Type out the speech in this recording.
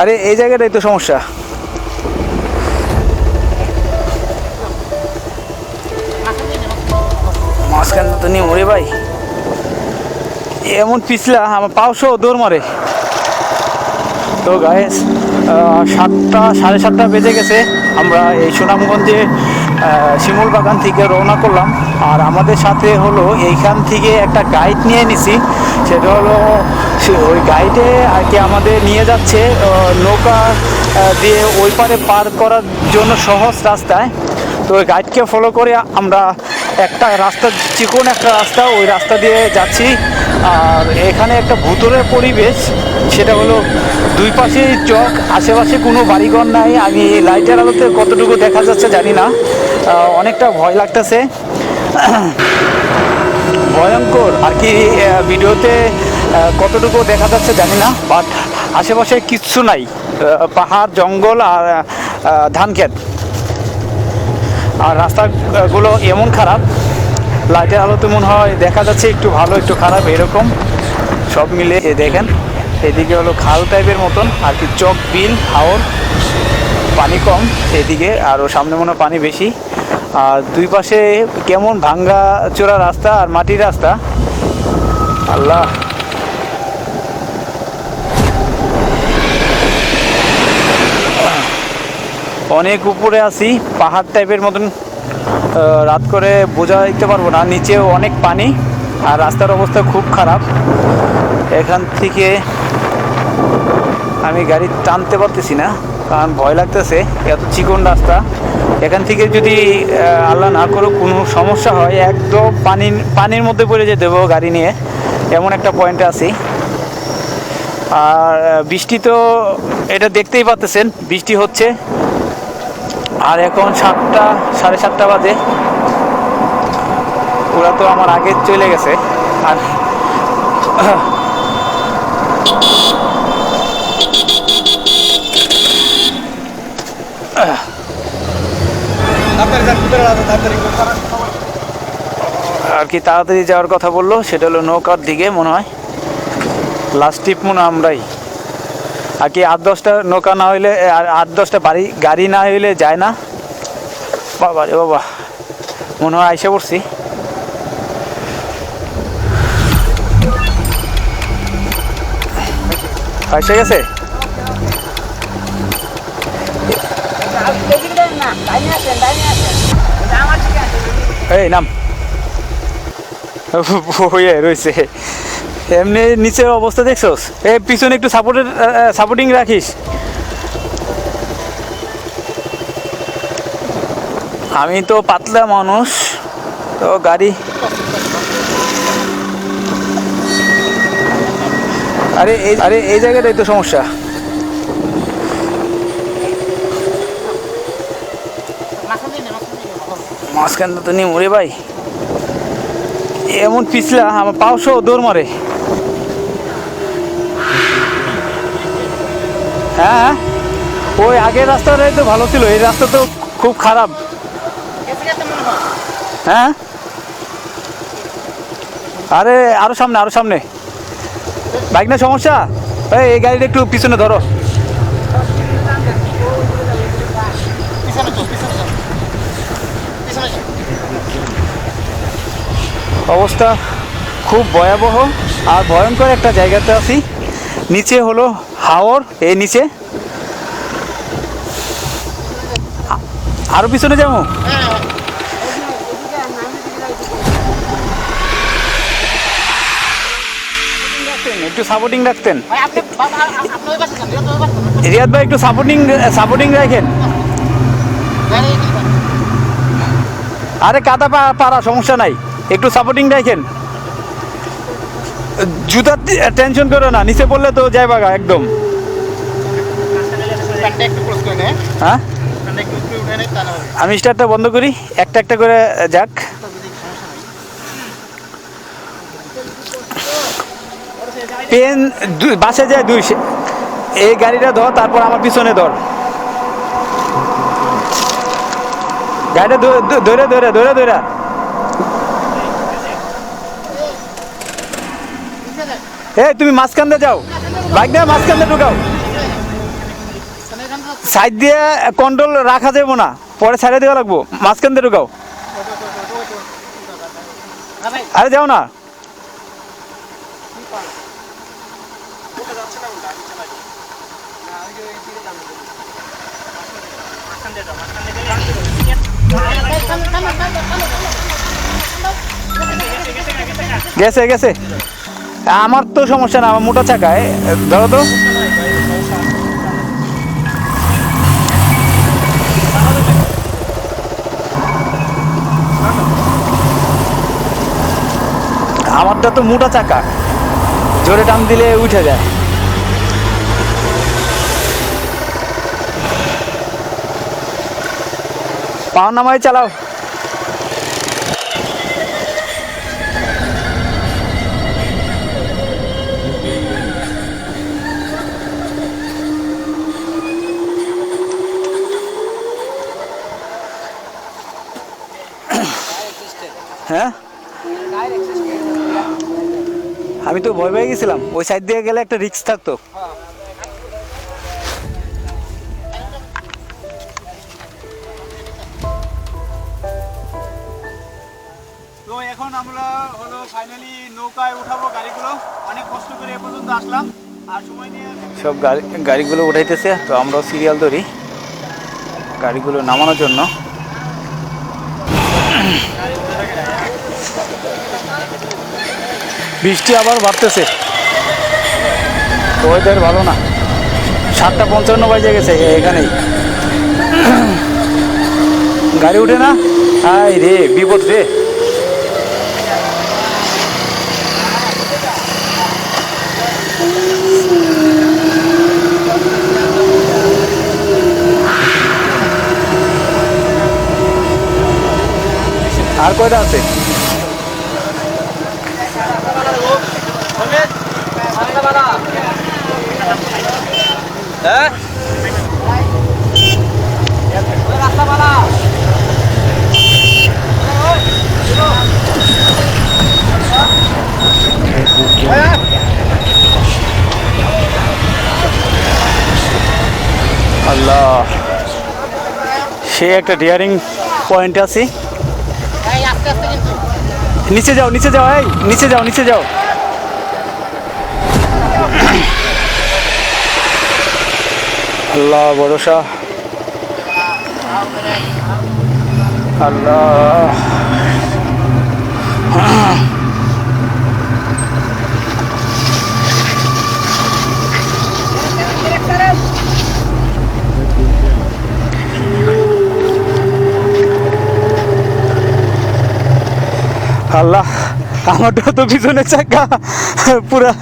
আরে, এই জায়গাটাই তো সমস্যা। মাঝখান তো নিয়ে মরে ভাই। এমন পিছলা, আমার পাওশো দৌড় মারে। তো গায়ে সাতটা, সাড়ে সাতটা বেজে গেছে। আমরা এই সুনামগঞ্জে শিমুল বাগান থেকে রওনা করলাম। আর আমাদের সাথে হলো এইখান থেকে একটা গাইড নিয়ে নিছি। সেটা হলো ওই গাইডে আর কি আমাদের নিয়ে যাচ্ছে নৌকা দিয়ে ওই পারে পার করার জন্য সহজ রাস্তায়। তো ওই গাইডকে ফলো করে আমরা একটা রাস্তা, চিকন একটা রাস্তা, ওই রাস্তা দিয়ে যাচ্ছি। আর এখানে একটা ভূতরের পরিবেশ, সেটা হলো দুই পাশে চক, আশেপাশে কোনো বাড়িঘর নাই। আমি লাইটের আলোতে কতটুকু দেখা যাচ্ছে জানি না। অনেকটা ভয় লাগতেছে। ভয়ঙ্কর। আর কি ভিডিওতে কতটুকু দেখা যাচ্ছে জানি না বাট আশেপাশে কিচ্ছু নাই। পাহাড়, জঙ্গল আর ধান ক্ষেত। আর রাস্তাগুলো এমন খারাপ। লাইটের আলোতে মনে হয় দেখা যাচ্ছে একটু ভালো, একটু খারাপ, এরকম। সব মিলে দেখেন। এদিকে হলো খাল টাইপের মতন, আর কি চক, বিল, হাওর, পানি কম এদিকে, আর ও সামনে মনে পানি বেশি। আর দুই পাশে কেমন ভাঙ্গা চোরা রাস্তা আর মাটির রাস্তা। আল্লাহ। অনেক উপরে আছি, পাহাড় টাইপের মতন রাত করে বোঝা দিতে পারব না। নিচেও অনেক পানি, আর রাস্তার অবস্থা খুব খারাপ। এখান থেকে আমি গাড়ি টানতে পারতেছি না, কারণ ভয় লাগতেছে, এত চিকন রাস্তা। এখান থেকে যদি আল্লাহ না করুক, কোনো সমস্যা হয়, একদম পানির পানির মধ্যে পড়ে যেতে দেবো গাড়ি নিয়ে। এমন একটা পয়েন্টে আছি। আর বৃষ্টি তো এটা দেখতেই পাচ্তেছেন বৃষ্টি হচ্ছে। আর এখন সাতটা, সাড়ে সাতটা বাজে। ওরা তো আমার আগে চলে গেছে। আর আর কি তাড়াতাড়ি যাওয়ার কথা বলল সেটা হলো নৌকার দিকে মনে হয়। লাস্ট টিপ মনে হয় আমরাই। আর কি আট দশটা নৌকা না হইলে আর আট দশটা বাড়ি গাড়ি না হইলে যায় না। বাবা রে বাবা মনে হয় আইসে পড়ছি। আইসে গেছে? এই, নাম। হয়ে রয়েছে। এমনি নিচের অবস্থা দেখছোস? এ, পিছনে একটু সাপোর্টের সাপোর্টিং রাখিস। আমি তো পাতলা মানুষ, তো গাড়ি। আরে, এই আরে, এই জায়গাটাই তো সমস্যা। মাঝখান তো নিয়ে মরে ভাই। এমন পিছলা, আমার পাওশো দৌড় মারে। হ্যাঁ হ্যাঁ। ওই আগের রাস্তাটাই তো ভালো ছিল, এই রাস্তা তো খুব খারাপ। হ্যাঁ। আরে, আরও সামনে আরও সামনে। বাইক না, সমস্যা? এই গাড়িটা একটু পিছনে ধরো। অবস্থা খুব ভয়াবহ আর ভয়ঙ্কর একটা জায়গাতে আছি নিচে হলো হাওর এই নিচে আরও পিছনে যাব একটু সাপোর্টিং রাখতেন রিয়াদ ভাই একটু সাপোর্টিং সাপোর্টিং রাখেন আরে কাদা পারা সমস্যা নাই একটু সাপোর্টিং রাখেন জুতা টেনশন করো না নিচে পড়লে তো যাই বাগা একদম। হ্যাঁ? আমি স্টারটা বন্ধ করি একটা একটা করে যাক। পেন দু- বাসে যায় দুই এই গাড়িটা ধর তারপর আমার পিছনে ধর। গাড়িটা ধরে ধরে ধরে ধরে। তুমি মাঝখান দিয়ে যাও। বাইক নিয়ে মাঝখান দিয়ে ঢুকাও। সাইড দিয়ে কন্ট্রোল রাখা যাব না। পরে সাইডে দেওয়া লাগবো। মাঝখান দিয়ে ঢুকাও। আরে যাও না। গেছে গেছে। আমার তো সমস্যা না, আমার মোটা চাকায়। ধরো তো। আমারটা তো মোটা চাকা। জোরে টান দিলে উঠে যায়। পাও নামায় চালাও। হ্যাঁ? আমি তো ভয় পেয়ে গেছিলাম। ওই সাইড দিয়ে গেলে একটা রিস্ক থাকতো। তো এখন আমরা হলো ফাইনালি নৌকায় উঠাবো গাড়িগুলো। অনেক কষ্ট করে এ পর্যন্ত আসলাম। আর সময় নিয়ে সব গাড়ি গাড়িগুলো উঠাইতেছে। তো আমরাও সিরিয়াল ধরি। গাড়িগুলো নামানোর জন্য। বৃষ্টি আবার বাড়তেছে। ওয়েদার ভালো না। সাতটা পঞ্চান্ন বাজে গেছে এখানেই। গাড়ি উঠে না? আই রে, বিপদ রে। আর কয়টা আছে? হ্যাঁ? আল্লাহ। সে একটা ডিয়ারিং পয়েন্ট আছে। নিচে যাও নিচে যাও এই নিচে যাও নিচে যাও। আল্লাহ ভরসা। আল্লাহ। আল্লাহ আমারটা তো পিছনে চাকা। পুরা